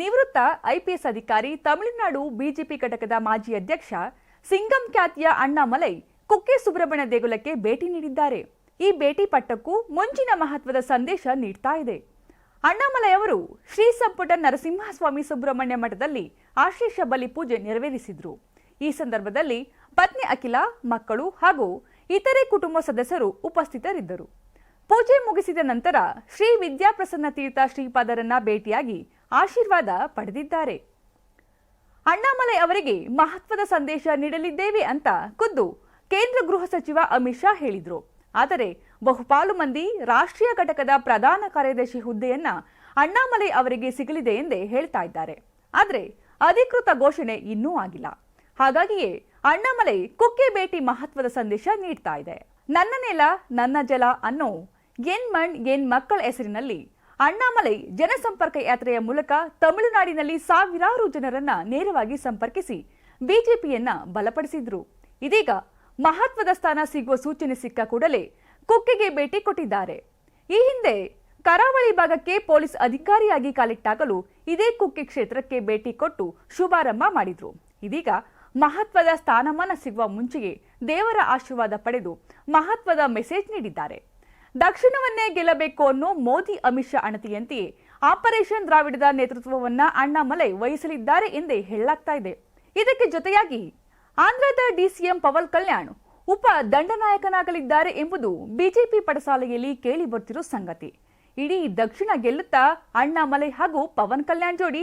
ನಿವೃತ್ತ ಐಪಿಎಸ್ ಅಧಿಕಾರಿ ತಮಿಳುನಾಡು ಬಿಜೆಪಿ ಘಟಕದ ಮಾಜಿ ಅಧ್ಯಕ್ಷ ಸಿಂಗಂ ಖ್ಯಾತಿಯ ಅಣ್ಣಾಮಲೈ ಕುಕ್ಕೆ ಸುಬ್ರಹ್ಮಣ್ಯ ದೇಗುಲಕ್ಕೆ ಭೇಟಿ ನೀಡಿದ್ದಾರೆ. ಈ ಭೇಟಿ ಪಟ್ಟಕ್ಕೂ ಮುಂಚಿನ ಮಹತ್ವದ ಸಂದೇಶ ನೀಡ್ತಾ ಇದೆ. ಅಣ್ಣಾಮಲೈ ಅವರು ಶ್ರೀ ಸಂಪುಟ ನರಸಿಂಹಸ್ವಾಮಿ ಸುಬ್ರಹ್ಮಣ್ಯ ಮಠದಲ್ಲಿ ಆಶೀಷ ಬಲಿ ಪೂಜೆ ನೆರವೇರಿಸಿದ್ರು. ಈ ಸಂದರ್ಭದಲ್ಲಿ ಪತ್ನಿ ಅಖಿಲ, ಮಕ್ಕಳು ಹಾಗೂ ಇತರೆ ಕುಟುಂಬ ಸದಸ್ಯರು ಉಪಸ್ಥಿತರಿದ್ದರು. ಪೂಜೆ ಮುಗಿಸಿದ ನಂತರ ಶ್ರೀ ವಿದ್ಯಾಪ್ರಸನ್ನ ತೀರ್ಥ ಶ್ರೀಪಾದರನ್ನ ಭೇಟಿಯಾಗಿ ಆಶೀರ್ವಾದ ಪಡೆದಿದ್ದಾರೆ. ಅಣ್ಣಾಮಲೈ ಅವರಿಗೆ ಮಹತ್ವದ ಸಂದೇಶ ನೀಡಲಿದ್ದೇವೆ ಅಂತ ಖುದ್ದು ಕೇಂದ್ರ ಗೃಹ ಸಚಿವ ಅಮಿತ್ ಶಾ ಹೇಳಿದರು. ಆದರೆ ಬಹುಪಾಲು ಮಂದಿ ರಾಷ್ಟ್ರೀಯ ಘಟಕದ ಪ್ರಧಾನ ಕಾರ್ಯದರ್ಶಿ ಹುದ್ದೆಯನ್ನ ಅಣ್ಣಾಮಲೈ ಅವರಿಗೆ ಸಿಗಲಿದೆ ಎಂದೇ ಹೇಳ್ತಾ ಇದ್ದಾರೆ. ಆದರೆ ಅಧಿಕೃತ ಘೋಷಣೆ ಇನ್ನೂ ಆಗಿಲ್ಲ. ಹಾಗಾಗಿಯೇ ಅಣ್ಣಾಮಲೈ ಕುಕ್ಕೆ ಭೇಟಿ ಮಹತ್ವದ ಸಂದೇಶ ನೀಡ್ತಾ ಇದೆ. ನನ್ನ ನೆಲ ನನ್ನ ಜಲ ಅನ್ನೋ ಎನ್ ಮಣ್, ಎನ್ ಮಕ್ಕಳ ಹೆಸರಿನಲ್ಲಿ ಅಣ್ಣಾಮಲೈ ಜನಸಂಪರ್ಕ ಯಾತ್ರೆಯ ಮೂಲಕ ತಮಿಳುನಾಡಿನಲ್ಲಿ ಸಾವಿರಾರು ಜನರನ್ನ ನೇರವಾಗಿ ಸಂಪರ್ಕಿಸಿ ಬಿಜೆಪಿಯನ್ನ ಬಲಪಡಿಸಿದ್ರು. ಇದೀಗ ಮಹತ್ವದ ಸ್ಥಾನ ಸಿಗುವ ಸೂಚನೆ ಸಿಕ್ಕ ಕೂಡಲೇ ಕುಕ್ಕೆಗೆ ಭೇಟಿ ಕೊಟ್ಟಿದ್ದಾರೆ. ಈ ಹಿಂದೆ ಕರಾವಳಿ ಭಾಗಕ್ಕೆ ಪೊಲೀಸ್ ಅಧಿಕಾರಿಯಾಗಿ ಕಾಲಿಟ್ಟಾಗಲು ಇದೇ ಕುಕ್ಕೆ ಕ್ಷೇತ್ರಕ್ಕೆ ಭೇಟಿ ಕೊಟ್ಟು ಶುಭಾರಂಭ ಮಾಡಿದ್ರು. ಇದೀಗ ಮಹತ್ವದ ಸ್ಥಾನಮಾನ ಸಿಗುವ ಮುಂಚೆಯೇ ದೇವರ ಆಶೀರ್ವಾದ ಪಡೆದು ಮಹತ್ವದ ಮೆಸೇಜ್ ನೀಡಿದ್ದಾರೆ. ದಕ್ಷಿಣವನ್ನೇ ಗೆಲ್ಲಬೇಕು ಅನ್ನೋ ಮೋದಿ ಅಮಿತ್ ಶಾ ಅಣತಿಯಂತೆಯೇ ಆಪರೇಷನ್ ದ್ರಾವಿಡದ ನೇತೃತ್ವವನ್ನ ಅಣ್ಣಾಮಲೈ ವಹಿಸಲಿದ್ದಾರೆ ಎಂದೇ ಹೇಳಲಾಗ್ತಾ ಇದೆ. ಇದಕ್ಕೆ ಜೊತೆಯಾಗಿ ಆಂಧ್ರದ ಡಿಸಿಎಂ ಪವನ್ ಕಲ್ಯಾಣ್ ಉಪ ದಂಡನಾಯಕನಾಗಲಿದ್ದಾರೆ ಎಂಬುದು ಬಿಜೆಪಿ ಪಡಸಾಲೆಯಲ್ಲಿ ಕೇಳಿ ಬರ್ತಿರೋ ಸಂಗತಿ. ಇಡೀ ದಕ್ಷಿಣ ಗೆಲ್ಲುತ್ತಾ ಅಣ್ಣಾಮಲೈ ಹಾಗೂ ಪವನ್ ಕಲ್ಯಾಣ್ ಜೋಡಿ